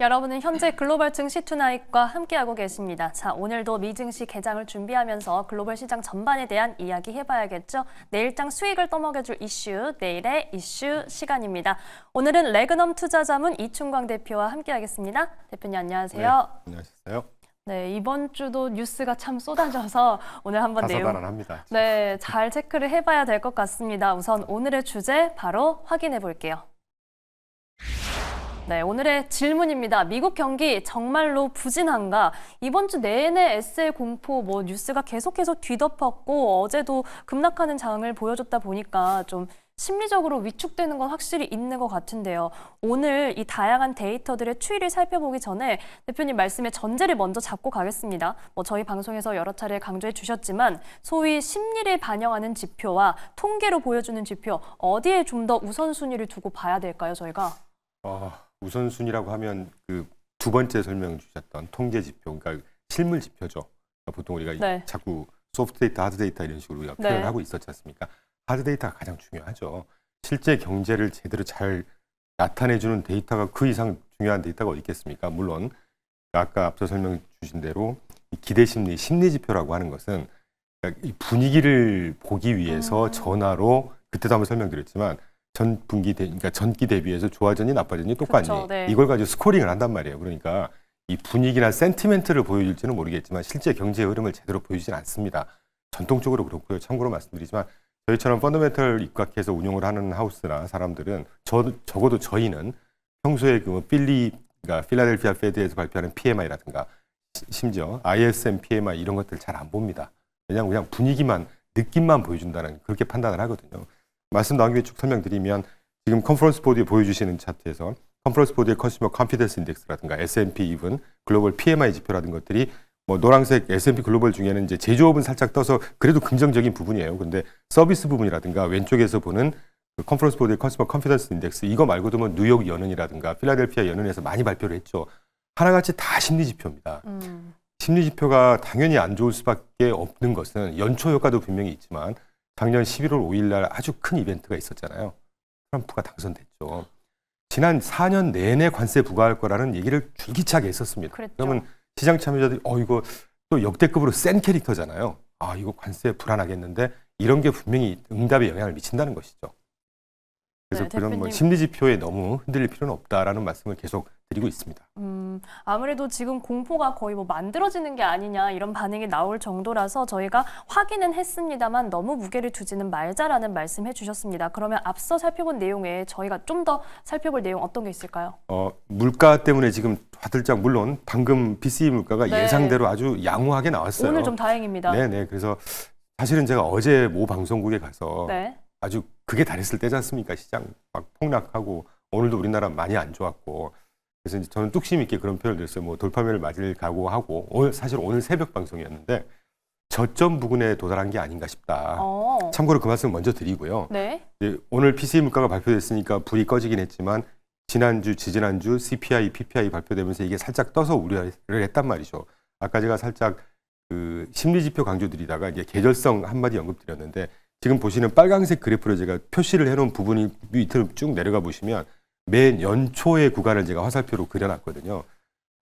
여러분은 현재 글로벌 증시 투나잇과 함께하고 계십니다. 자, 오늘도 미 증시 개장을 준비하면서 글로벌 시장 전반에 대한 이야기 해봐야겠죠. 내일장 수익을 떠먹여줄 이슈, 내일의 이슈 시간입니다. 오늘은 레그넘 투자자문 이충광 대표와 함께하겠습니다. 대표님 안녕하세요. 안녕하셨어요. 네, 이번 주도 뉴스가 참 쏟아져서 오늘 한번 내용. 네, 잘 체크를 해봐야 될 것 같습니다. 우선 오늘의 주제 바로 확인해 볼게요. 네, 오늘의 질문입니다. 미국 경기 정말로 부진한가? 이번 주 내내 SL 공포 뭐 뉴스가 계속해서 뒤덮었고 어제도 급락하는 장을 보여줬다 보니까 좀 심리적으로 위축되는 건 확실히 있는 것 같은데요. 오늘 이 다양한 데이터들의 추이를 살펴보기 전에 대표님 말씀에 전제를 먼저 잡고 가겠습니다. 뭐 저희 방송에서 여러 차례 강조해 주셨지만 소위 심리를 반영하는 지표와 통계로 보여주는 지표 어디에 좀 더 우선순위를 두고 봐야 될까요, 저희가? 어, 우선순위라고 하면 그 두 번째 설명 주셨던 통계 지표, 그러니까 실물 지표죠. 그러니까 보통 우리가 네. 자꾸 소프트 데이터, 하드 데이터 이런 식으로 우리가 네. 표현하고 있었지 않습니까? 하드 데이터가 가장 중요하죠. 실제 경제를 제대로 잘 나타내주는 데이터가 그 이상 중요한 데이터가 어디 있겠습니까? 물론 아까 앞서 설명 주신 대로 이 기대 심리, 심리 지표라고 하는 것은 그러니까 이 분위기를 보기 위해서 음. 전화로 그때도 한번 설명드렸지만 전 분기 대, 그러니까 전기 대비해서 좋아졌니 나빠졌니 똑같니 그렇죠, 네. 이걸 가지고 스코링을 한단 말이에요. 그러니까 이 분위기나 센티멘트를 보여줄지는 모르겠지만 실제 경제 흐름을 제대로 보여주진 않습니다. 전통적으로 그렇고요. 참고로 말씀드리지만 저희처럼 펀더멘털 입각해서 운용을 하는 하우스나 사람들은 저, 적어도 저희는 평소에 그 필리 그러니까 필라델피아 페드에서 발표하는 PMI라든가 시- 심지어 ISM PMI 이런 것들 잘 안 봅니다. 왜냐하면 그냥 분위기만 느낌만 보여준다는 그렇게 판단을 하거든요. 말씀 나온 김에 쭉 설명드리면 지금 컨퍼런스 보드에 보여주시는 차트에서 컨퍼런스 보드의 컨슈머 컨피던스 인덱스라든가 S&P 이븐 글로벌 PMI 지표라든 것들이 뭐 노란색 S&P 글로벌 중에는 이제 제조업은 살짝 떠서 그래도 긍정적인 부분이에요. 근데 서비스 부분이라든가 왼쪽에서 보는 그 컨퍼런스 보드의 컨슈머 컨피던스 인덱스 이거 말고도 뭐 뉴욕 연은이라든가 필라델피아 연은에서 많이 발표를 했죠. 하나같이 다 심리 지표입니다. 음, 심리 지표가 당연히 안 좋을 수밖에 없는 것은 연초 효과도 분명히 있지만 작년 11월 5일 날 아주 큰 이벤트가 있었잖아요. 트럼프가 당선됐죠. 지난 4년 내내 관세 부과할 거라는 얘기를 줄기차게 했었습니다. 그랬죠. 그러면 시장 참여자들이 어 이거 또 역대급으로 센 캐릭터잖아요. 아 이거 관세 불안하겠는데 이런 게 분명히 응답에 영향을 미친다는 것이죠. 그래서 네, 그런 뭐 대표님. 심리 지표에 너무 흔들릴 필요는 없다라는 말씀을 계속 드리고 있습니다. 음, 아무래도 지금 공포가 거의 뭐 만들어지는 게 아니냐 이런 반응이 나올 정도라서 저희가 확인은 했습니다만 너무 무게를 두지는 말자라는 말씀해 주셨습니다. 그러면 앞서 살펴본 내용 외에 저희가 좀 더 살펴볼 내용 어떤 게 있을까요? 어, 물가 때문에 지금 화들짝 물론 방금 PCE 물가가 네. 예상대로 아주 양호하게 나왔어요. 오늘 좀 다행입니다. 네, 네. 그래서 사실은 제가 어제 모 방송국에 가서 네. 아주 그게 다랬을 때지 않습니까? 시장 막 폭락하고 오늘도 우리나라 많이 안 좋았고 그래서 이제 저는 뚝심 있게 그런 표현을 드렸어요. 뭐 돌파매를 맞을 각오하고 오늘 사실 오늘 새벽 방송이었는데 저점 부근에 도달한 게 아닌가 싶다. 어. 참고로 그 말씀 먼저 드리고요. 네. 오늘 PCE 물가가 발표됐으니까 불이 꺼지긴 했지만 지난주, 지지난주 CPI, PPI 발표되면서 이게 살짝 떠서 우려를 했단 말이죠. 아까 제가 살짝 그 심리 지표 강조드리다가 이제 계절성 한마디 언급드렸는데 지금 보시는 빨간색 그래프를 제가 표시를 해놓은 부분이 밑으로 쭉 내려가 보시면 매 연초의 구간을 제가 화살표로 그려놨거든요.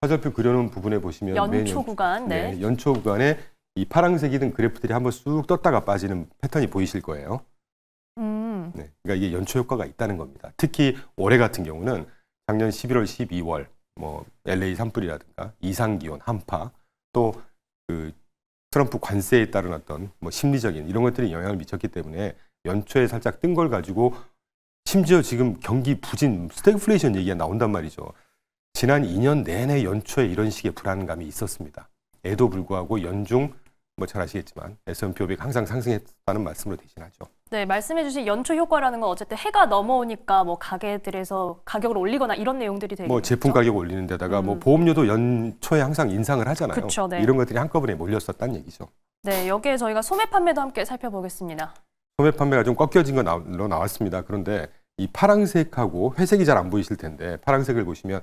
화살표 그려놓은 부분에 보시면 매 연초 구간. 네. 네, 연초 구간에 이 파란색이 든 그래프들이 한번 쑥 떴다가 빠지는 패턴이 보이실 거예요. 음. 네, 그러니까 이게 연초 효과가 있다는 겁니다. 특히 올해 같은 경우는 작년 11월, 12월 뭐 LA 산불이라든가 이상 기온, 한파 또그 트럼프 관세에 따른 어떤 뭐 심리적인 이런 것들이 영향을 미쳤기 때문에 연초에 살짝 뜬 걸 가지고 심지어 지금 경기 부진 스태그플레이션 얘기가 나온단 말이죠. 지난 2년 내내 연초에 이런 식의 불안감이 있었습니다. 에도 불구하고 연중 뭐 잘 아시겠지만 S&P 500 항상 상승했다는 말씀으로 대신하죠. 네, 말씀해주신 연초 효과라는 건 어쨌든 해가 넘어오니까 뭐 가게들에서 가격을 올리거나 이런 내용들이 되게 뭐 제품 가격 올리는 데다가 뭐 음. 보험료도 연초에 항상 인상을 하잖아요. 그쵸, 네. 이런 것들이 한꺼번에 몰렸었다는 얘기죠. 네, 여기에 저희가 소매 판매도 함께 살펴보겠습니다. 소매 판매가 좀 꺾여진 거 나, 나왔습니다. 그런데 이 파란색하고 회색이 잘 안 보이실 텐데 파란색을 보시면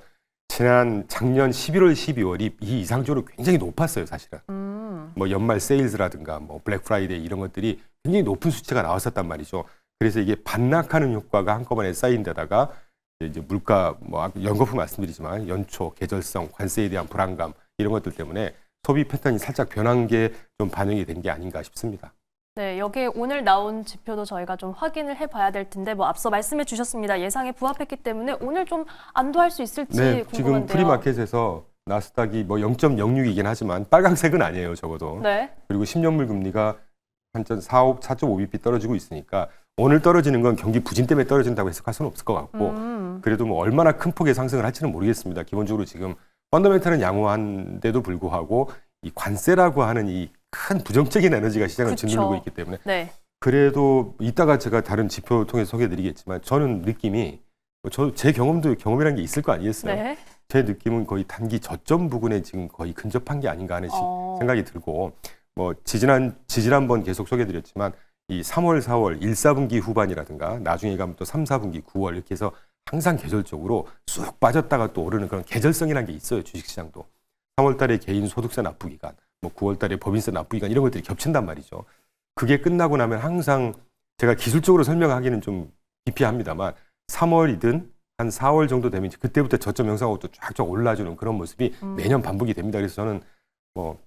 지난 작년 11월, 12월이 이 이상적으로 굉장히 높았어요, 사실은. 음. 뭐 연말 세일즈라든가 뭐 블랙 프라이데이 이런 것들이 굉장히 높은 수치가 나왔었단 말이죠. 그래서 이게 반락하는 효과가 한꺼번에 쌓인 데다가 이제 물가 뭐 연거푸 말씀드리지만 연초, 계절성, 관세에 대한 불안감 이런 것들 때문에 소비 패턴이 살짝 변한 게 좀 반영이 된 게 아닌가 싶습니다. 네, 여기에 오늘 나온 지표도 저희가 좀 확인을 해봐야 될 텐데 뭐 앞서 말씀해 주셨습니다. 예상에 부합했기 때문에 오늘 좀 안도할 수 있을지 네, 궁금한데요. 지금 프리마켓에서 나스닥이 뭐 0.06이긴 하지만 빨강색은 아니에요, 적어도. 네, 그리고 10년물 금리가 한전 4, 4.5bp 떨어지고 있으니까 오늘 떨어지는 건 경기 부진 때문에 떨어진다고 해석할 수는 없을 것 같고 음, 그래도 뭐 얼마나 큰 폭의 상승을 할지는 모르겠습니다. 기본적으로 지금 펀더멘탈은 양호한데도 불구하고 이 관세라고 하는 이 큰 부정적인 에너지가 시장을 그쵸. 짓누르고 있기 때문에 네, 그래도 이따가 제가 다른 지표 통해 서 소개해드리겠지만 저는 느낌이 저 제 경험도 경험이라는 게 있을 거 아니겠어요? 네. 제 느낌은 거의 단기 저점 부근에 지금 거의 근접한 게 아닌가 하는 시- 어, 생각이 들고 뭐 지지난 지지난번 계속 소개드렸지만 이 3월, 4월 1, 4분기 후반이라든가 나중에 가면 또 3, 4분기 9월 이렇게 해서 항상 계절적으로 쑥 빠졌다가 또 오르는 그런 계절성이라는 게 있어요 주식시장도 3월 달에 개인 소득세 납부 기간 뭐 9월 달에 법인세 납부 기간 이런 것들이 ገብ친단 말이죠 그게 끝나고 나면 항상 제가 기술적으로 설명하기는 좀 기피합니다만 3월이든 한 4월 정도 되면 이제 그때부터 저점 형성하고 또 쫙쫙 올라주는 그런 모습이 음. 매년 반복이 됩니다. 그래서 저는 뭐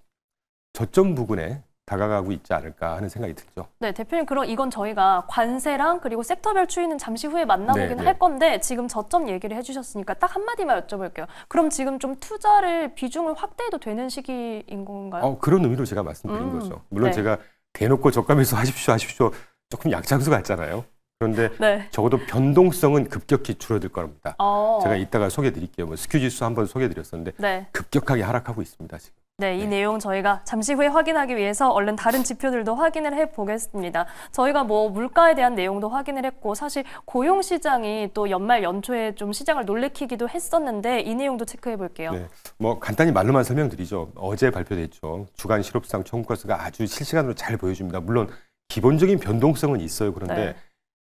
저점 부근에 다가가고 있지 않을까 하는 생각이 들죠. 네, 대표님 그럼 이건 저희가 관세랑 그리고 섹터별 추이는 잠시 후에 만나보긴 네, 네. 할 건데 지금 저점 얘기를 해주셨으니까 딱 한마디만 여쭤볼게요. 그럼 지금 좀 투자를 비중을 확대해도 되는 시기인 건가요? 어, 그런 의미로 제가 말씀드린 음, 거죠. 물론 네. 제가 대놓고 저가 매수 하십시오 하십시오 조금 약장수 같잖아요. 그런데 네. 적어도 변동성은 급격히 줄어들 겁니다. 어, 제가 이따가 소개드릴게요. 뭐 스큐 지수 한번 소개드렸었는데 네. 급격하게 하락하고 있습니다. 지금. 네, 이 네. 내용 저희가 잠시 후에 확인하기 위해서 얼른 다른 지표들도 확인을 해 보겠습니다. 저희가 뭐 물가에 대한 내용도 확인을 했고 사실 고용 시장이 또 연말 연초에 좀 시장을 놀래키기도 했었는데 이 내용도 체크해 볼게요. 네. 뭐 간단히 말로만 설명드리죠. 어제 발표됐죠. 주간 실업상 청구가스가 아주 실시간으로 잘 보여줍니다. 물론 기본적인 변동성은 있어요. 그런데 네.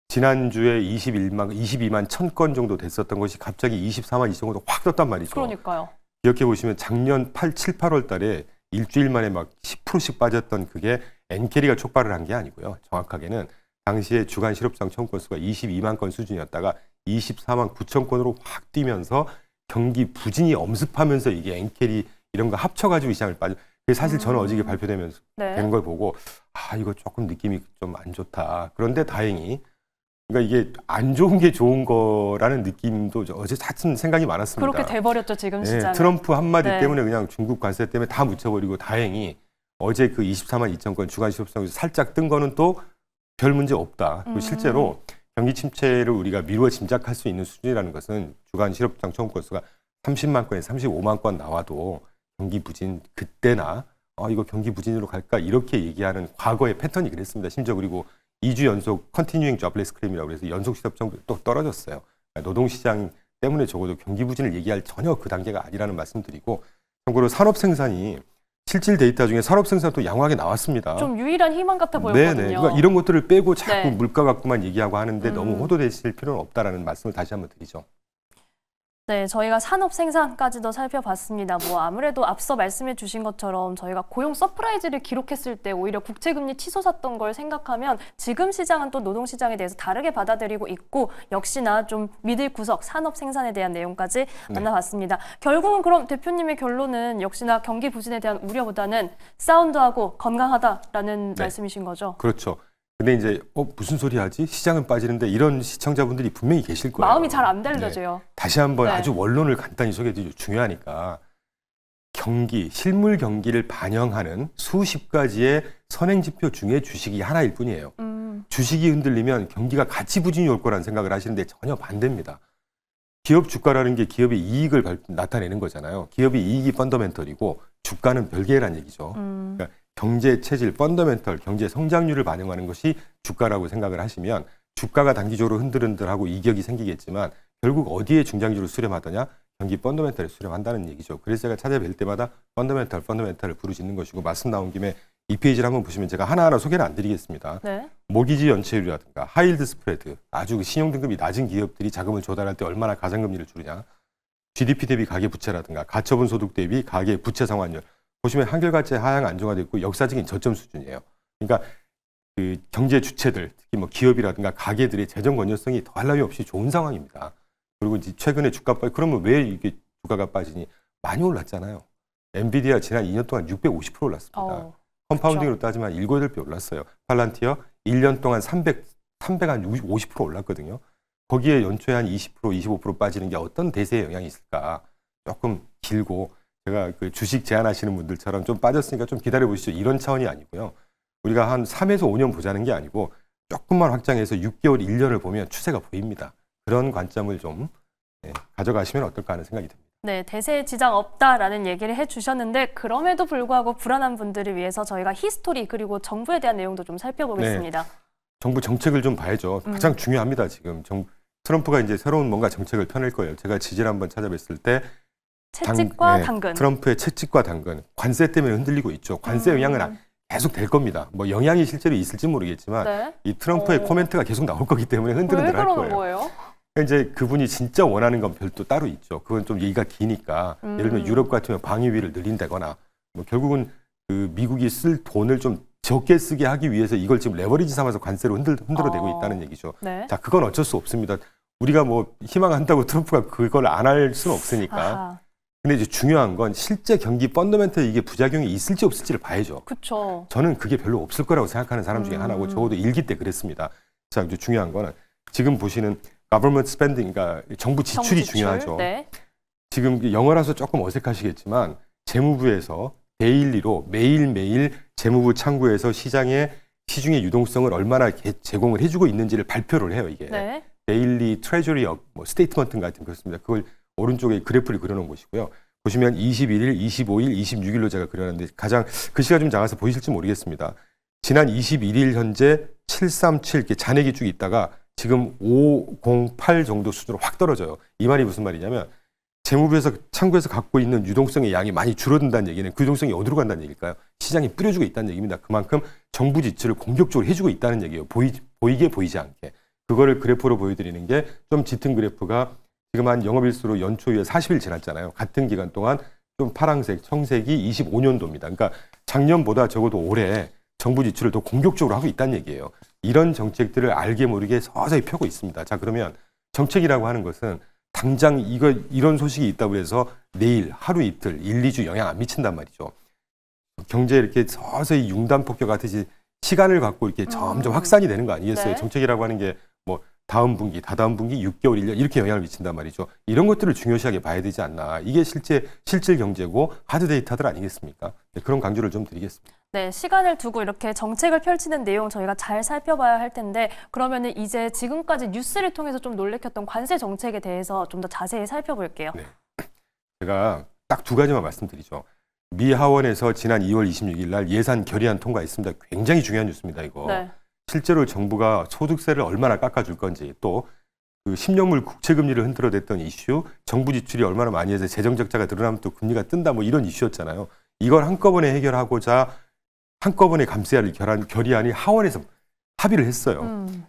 지난주에 21만, 22만 1000건 정도 됐었던 것이 갑자기 24만 2천 건도 확 떴단 말이죠. 그러니까요. 기억해 보시면 작년 8, 7, 8월 달에 일주일 만에 막 10%씩 빠졌던 그게 엔캐리가 촉발을 한 게 아니고요. 정확하게는 당시에 주간 실업상 청구 건수가 22만 건 수준이었다가 24만 9천 건으로 확 뛰면서 경기 부진이 엄습하면서 이게 엔캐리 이런 거 합쳐가지고 이 시장을 빠져. 그게 사실 저는 음. 어저께 발표되면서 네. 된걸 보고 아 이거 조금 느낌이 좀 안 좋다. 그런데 다행히 그러니까 이게 안 좋은 게 좋은 거라는 느낌도 저 어제 하여튼 생각이 많았습니다. 그렇게 돼버렸죠 지금 네, 시장. 트럼프 한마디 네. 때문에 그냥 중국 관세 때문에 다 묻혀버리고 다행히 어제 그 24만 2천 건 주간 실업성에서 살짝 뜬 거는 또 별 문제 없다. 그리고 음. 실제로 경기 침체를 우리가 미루어 짐작할 수 있는 수준이라는 것은 주간 실업장 청구 건수가 30만 건에 35만 건 나와도 경기 부진 그때나 아 이거 경기 부진으로 갈까 이렇게 얘기하는 과거의 패턴이 그랬습니다. 심지어 그리고 2주 연속 컨티뉴잉 저블레스 크림이라고 해서 연속 실업정도 또 떨어졌어요. 그러니까 노동시장 때문에 적어도 경기 부진을 얘기할 전혀 그 단계가 아니라는 말씀드리고 참고로 산업 생산이 실질 데이터 중에 산업 생산도 양호하게 나왔습니다. 좀 유일한 희망 같아 보였거든요. 네네. 그러니까 이런 것들을 빼고 자꾸 네. 물가 갖고만 얘기하고 하는데 음. 너무 호도되실 필요는 없다라는 말씀을 다시 한번 드리죠. 네, 저희가 산업 생산까지도 살펴봤습니다. 뭐 아무래도 앞서 말씀해 주신 것처럼 저희가 고용 서프라이즈를 기록했을 때 오히려 국채금리 치솟았던 걸 생각하면 지금 시장은 또 노동 시장에 대해서 다르게 받아들이고 있고 역시나 좀 믿을 구석 산업 생산에 대한 내용까지 네. 만나봤습니다. 결국은 그럼 대표님의 결론은 역시나 경기 부진에 대한 우려보다는 사운드하고 건강하다라는 네. 말씀이신 거죠. 그렇죠. 근데 이제 어 무슨 소리 하지? 시장은 빠지는데 이런 시청자분들이 분명히 계실 거예요. 마음이 잘 안 달려져요. 다시 한번 네. 아주 원론을 간단히 소개해 드리죠. 중요하니까 경기, 실물 경기를 반영하는 수십 가지의 선행 지표 중에 주식이 하나일 뿐이에요. 음, 주식이 흔들리면 경기가 같이 부진이 올 거라는 생각을 하시는데 전혀 반대입니다. 기업 주가라는 게 기업의 이익을 발- 나타내는 거잖아요. 기업의 이익이 펀더멘털이고 주가는 별개란 얘기죠. 음, 경제 체질, 펀더멘털, 경제 성장률을 반영하는 것이 주가라고 생각을 하시면 주가가 단기적으로 흔들흔들하고 이격이 생기겠지만 결국 어디에 중장기로 수렴하더냐? 경기 펀더멘털에 수렴한다는 얘기죠. 그래서 제가 찾아뵐 때마다 펀더멘털, 펀더멘털을 부르짖는 것이고 말씀 나온 김에 이 페이지를 한번 보시면 제가 하나하나 소개를 안 드리겠습니다. 네. 모기지 연체율이라든가 하이힐드 스프레드, 아주 그 신용 등급이 낮은 기업들이 자금을 조달할 때 얼마나 가산금리를 주느냐, GDP 대비 가계 부채라든가 가처분 소득 대비 가계 부채 상환율 보시면 한결같이 하향 안정화되어 있고 역사적인 저점 수준이에요. 그러니까 그 경제 주체들, 특히 뭐 기업이라든가 가게들의 재정 건전성이 더할 나위 없이 좋은 상황입니다. 그리고 이제 최근에 주가 빠 그러면 왜 이게 주가가 빠지니 많이 올랐잖아요. 엔비디아 지난 2년 동안 650% 올랐습니다. 어, 컴파운딩으로 따지면 7, 8배 올랐어요. 팔란티어 1년 동안 300, 300한 50% 올랐거든요. 거기에 연초에 한 20%, 25% 빠지는 게 어떤 대세에 영향이 있을까? 조금 길고 제가 그 주식 제안하시는 분들처럼 좀 빠졌으니까 좀 기다려 보시죠. 이런 차원이 아니고요. 우리가 한 3에서 5년 보자는 게 아니고 조금만 확장해서 6개월, 1년을 보면 추세가 보입니다. 그런 관점을 좀 예, 가져가시면 어떨까 하는 생각이 듭니다. 네, 대세에 지장 없다라는 얘기를 해주셨는데 그럼에도 불구하고 불안한 분들을 위해서 저희가 히스토리 그리고 정부에 대한 내용도 좀 살펴보겠습니다. 정부 정책을 좀 봐야죠. 음. 가장 중요합니다. 지금 정, 트럼프가 이제 새로운 뭔가 정책을 펴낼 거예요. 제가 지지를 한번 찾아뵀을 때 당- 채찍과 네, 당근. 트럼프의 채찍과 당근, 관세 때문에 흔들리고 있죠. 관세 음. 영향은 아- 계속 될 겁니다. 뭐 영향이 실제로 있을지 모르겠지만 네. 이 트럼프의 어. 코멘트가 계속 나올 거기 때문에 왜 흔들흔들 할 거예요. 거예요? 그러니까 이제 그분이 진짜 원하는 건 별도 따로 있죠. 그건 좀 얘기가 기니까 음. 예를 들면 유럽 같으면 방위비를 늘린다거나 뭐 결국은 그 미국이 쓸 돈을 좀 적게 쓰게 하기 위해서 이걸 지금 레버리지 삼아서 관세로 흔들, 흔들어대고 어. 있다는 얘기죠. 네. 자, 그건 어쩔 수 없습니다. 우리가 뭐 희망한다고 트럼프가 그걸 안 할 수는 없으니까. 아하, 근데 이제 중요한 건 실제 경기 펀더멘털 이게 부작용이 있을지 없을지를 봐야죠. 그쵸. 저는 그게 별로 없을 거라고 생각하는 사람 중에 음. 하나고 적어도 일기 때 그랬습니다. 자, 이제 중요한 거는 지금 보시는 government spending, 그러니까 정부 지출이 정부 지출. 중요하죠. 네. 지금 영어라서 조금 어색하시겠지만 재무부에서 데일리로 매일매일 재무부 창구에서 시장에 시중의 유동성을 얼마나 개- 제공을 해주고 있는지를 발표를 해요, 이게. 네. 데일리 트레저리 업, 뭐 스테이트먼트 같은 그렇습니다. 그걸 오른쪽에 그래프를 그려놓은 것이고요. 보시면 21일, 25일, 26일로 제가 그려놨는데 가장 글씨가 좀 작아서 보이실지 모르겠습니다. 지난 21일 현재 737 이렇게 잔액이 쭉 있다가 지금 508 정도 수준으로 확 떨어져요. 이 말이 무슨 말이냐면 재무부에서 창구에서 갖고 있는 유동성의 양이 많이 줄어든다는 얘기는 그 유동성이 어디로 간다는 얘기일까요? 시장에 뿌려주고 있다는 얘기입니다. 그만큼 정부 지출을 공격적으로 해주고 있다는 얘기예요. 보이, 보이게 보이지 않게. 그거를 그래프로 보여드리는 게 좀 짙은 그래프가 지금 한 영업일수로 연초에 40일 지났잖아요. 같은 기간 동안 좀 파랑색, 청색이 25년도입니다. 그러니까 작년보다 적어도 올해 정부 지출을 더 공격적으로 하고 있다는 얘기예요. 이런 정책들을 알게 모르게 서서히 펴고 있습니다. 자, 그러면 정책이라고 하는 것은 당장 이거 이런 소식이 있다고 해서 내일 하루 이틀, 1, 2주 영향 안 미친단 말이죠. 경제에 이렇게 서서히 융단 폭격하듯이 시간을 갖고 이렇게 점점 음. 확산이 되는 거 아니겠어요? 네. 정책이라고 하는 게뭐 다음 분기, 다다음 분기, 6개월, 1년 이렇게 영향을 미친단 말이죠. 이런 것들을 중요시하게 봐야 되지 않나. 이게 실제 실질 경제고 하드 데이터들 아니겠습니까? 네, 그런 강조를 좀 드리겠습니다. 네, 시간을 두고 이렇게 정책을 펼치는 내용 저희가 잘 살펴봐야 할 텐데 그러면은 이제 지금까지 뉴스를 통해서 좀 놀래켰던 관세 정책에 대해서 좀 더 자세히 살펴볼게요. 네. 제가 딱 두 가지만 말씀드리죠. 미 하원에서 지난 2월 26일 날 예산 결의안 통과했습니다. 굉장히 중요한 뉴스입니다, 이거. 네. 실제로 정부가 소득세를 얼마나 깎아줄 건지 또 그 10년물 국채 금리를 흔들어댔던 이슈, 정부 지출이 얼마나 많이 해서 재정 적자가 드러나면 또 금리가 뜬다 뭐 이런 이슈였잖아요. 이걸 한꺼번에 해결하고자 한꺼번에 감세할 결안, 결의안이 하원에서 합의를 했어요. 음,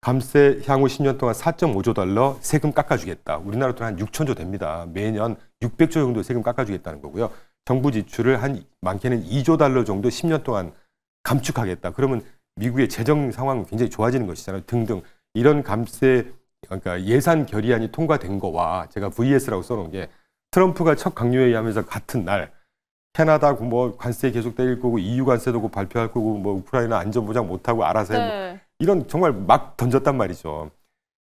감세 향후 10년 동안 4.5조 달러 세금 깎아주겠다. 우리나라 돈 한 6천조 됩니다. 매년 600조 정도 세금 깎아주겠다는 거고요. 정부 지출을 한 많게는 2조 달러 정도 10년 동안 감축하겠다. 그러면 미국의 재정 상황은 굉장히 좋아지는 것이잖아요. 등등 이런 감세 그러니까 예산 결의안이 통과된 거와 제가 VS라고 써놓은 게 트럼프가 첫 강요회의 하면서 같은 날 캐나다 뭐 관세 계속 때릴 거고 EU 관세도 곧 발표할 거고 뭐 우크라이나 안전 보장 못 하고 알아서 해 네. 이런 정말 막 던졌단 말이죠.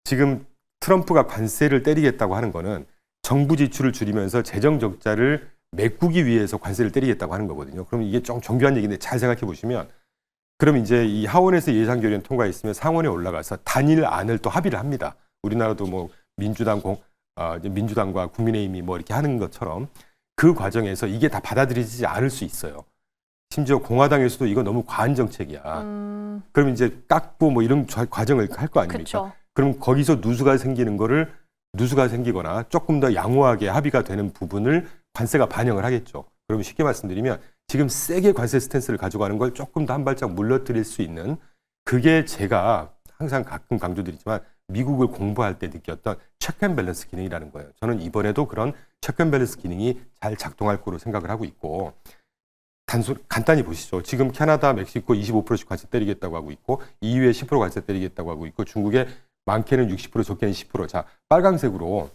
지금 트럼프가 관세를 때리겠다고 하는 거는 정부 지출을 줄이면서 재정 적자를 메꾸기 위해서 관세를 때리겠다고 하는 거거든요. 그럼 이게 좀 정교한 얘기인데 잘 생각해 보시면 그럼 이제 이 하원에서 예산 결의안 통과했으면 상원에 올라가서 단일 안을 또 합의를 합니다. 우리나라도 뭐 민주당 공 아, 이제 민주당과 국민의힘이 뭐 이렇게 하는 것처럼 그 과정에서 이게 다 받아들이지 않을 수 있어요. 심지어 공화당에서도 이거 너무 과한 정책이야. 음, 그럼 이제 깎고 뭐 이런 좌- 과정을 할 거 아닙니까? 그렇죠. 그럼 거기서 누수가 생기는 거를 누수가 생기거나 조금 더 양호하게 합의가 되는 부분을 관세가 반영을 하겠죠. 그러면 쉽게 말씀드리면 지금 세게 관세 스탠스를 가져가는 걸 조금 더 한 발짝 물러뜨릴 수 있는 그게 제가 항상 가끔 강조드리지만 미국을 공부할 때 느꼈던 체크앤밸런스 기능이라는 거예요. 저는 이번에도 그런 체크앤밸런스 기능이 잘 작동할 거로 생각을 하고 있고 단순 간단히 보시죠. 지금 캐나다, 멕시코 25%씩 관세 때리겠다고 하고 있고 EU에 10% 관세 때리겠다고 하고 있고 중국에 많게는 60% 적게는 10%. 자, 빨강색으로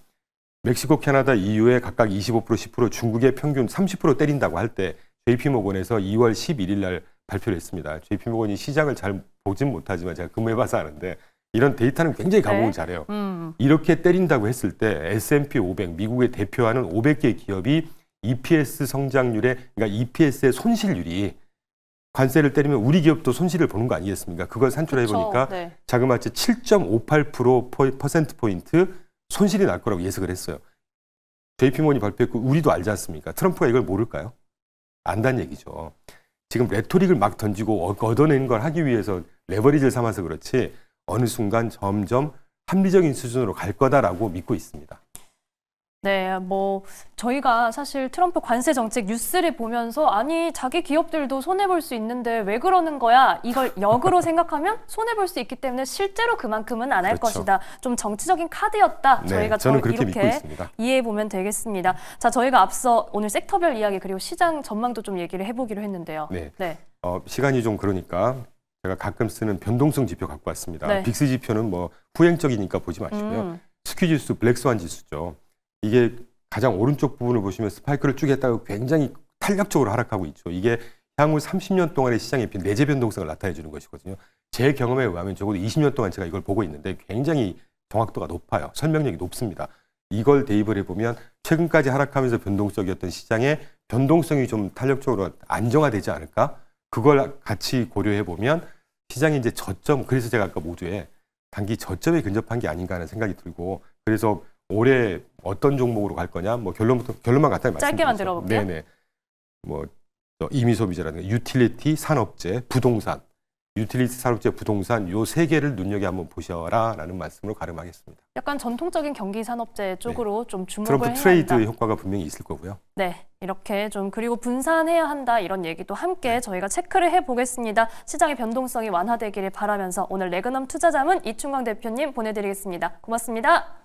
멕시코, 캐나다, EU에 각각 25% 10% 중국의 평균 30% 때린다고 할 때 JP모건에서 2월 11일 날 발표를 했습니다. JP모건이 시장을 잘 보진 못하지만 제가 근무해봐서 아는데 이런 데이터는 굉장히 가공을 네. 잘해요. 음. 이렇게 때린다고 했을 때 S&P 500 미국의 대표하는 500개 기업이 EPS 성장률에 그러니까 EPS의 손실률이 관세를 때리면 우리 기업도 손실을 보는 거 아니겠습니까? 그걸 산출해 보니까. 네. 자그마치 7.58% 퍼센트 포인트 손실이 날 거라고 예측을 했어요. JP모건이 발표했고 우리도 알지 않습니까? 트럼프가 이걸 모를까요? 안다는 얘기죠. 지금 레토릭을 막 던지고 어- 얻어내는 걸 하기 위해서 레버리지를 삼아서 그렇지 어느 순간 점점 합리적인 수준으로 갈 거다라고 믿고 있습니다. 네, 뭐 저희가 사실 트럼프 관세 정책 뉴스를 보면서 아니 자기 기업들도 손해 볼 수 있는데 왜 그러는 거야? 이걸 역으로 생각하면 손해 볼 수 있기 때문에 실제로 그만큼은 안할 그렇죠. 것이다. 좀 정치적인 카드였다. 네, 저희가 저는 저- 이렇게 있습니다. 이해해 보면 되겠습니다. 자, 저희가 앞서 오늘 섹터별 이야기 그리고 시장 전망도 좀 얘기를 해보기로 했는데요. 네. 네. 어, 시간이 좀 그러니까 제가 가끔 쓰는 변동성 지표 갖고 왔습니다. 네. 빅스 지표는 뭐 후행적이니까 보지 마시고요. 음, 스퀴 지수, 블랙스완 지수죠. 이게 가장 오른쪽 부분을 보시면 스파이크를 쭉 했다가 굉장히 탄력적으로 하락하고 있죠. 이게 향후 30년 동안의 시장의 변- 내재 변동성을 나타내 주는 것이거든요. 제 경험에 의하면 적어도 20년 동안 제가 이걸 보고 있는데 굉장히 정확도가 높아요. 설명력이 높습니다. 이걸 대입을 해보면 최근까지 하락하면서 변동적이었던 시장의 변동성이 좀 탄력적으로 안정화되지 않을까? 그걸 같이 고려해 보면 시장이 이제 저점, 그래서 제가 아까 모두에 단기 저점에 근접한 게 아닌가 하는 생각이 들고 그래서 올해 어떤 종목으로 갈 거냐 뭐 결론부터 결론만 간단히 짧게만. 들어볼게요. 네네 뭐 이미 소비재라든가 유틸리티 산업재 부동산 유틸리티 산업재 부동산 요 세 개를 눈여겨 한번 보셔라라는 말씀으로 가름하겠습니다. 약간 전통적인 경기 산업재 쪽으로 좀 주목을 트럼프 트레이드 한다. 효과가 분명히 있을 거고요. 네, 이렇게 좀 그리고 분산해야 한다 이런 얘기도 함께 저희가 체크를 해 보겠습니다. 시장의 변동성이 완화되기를 바라면서 오늘 레그넘 투자자문 이충광 대표님 보내드리겠습니다. 고맙습니다.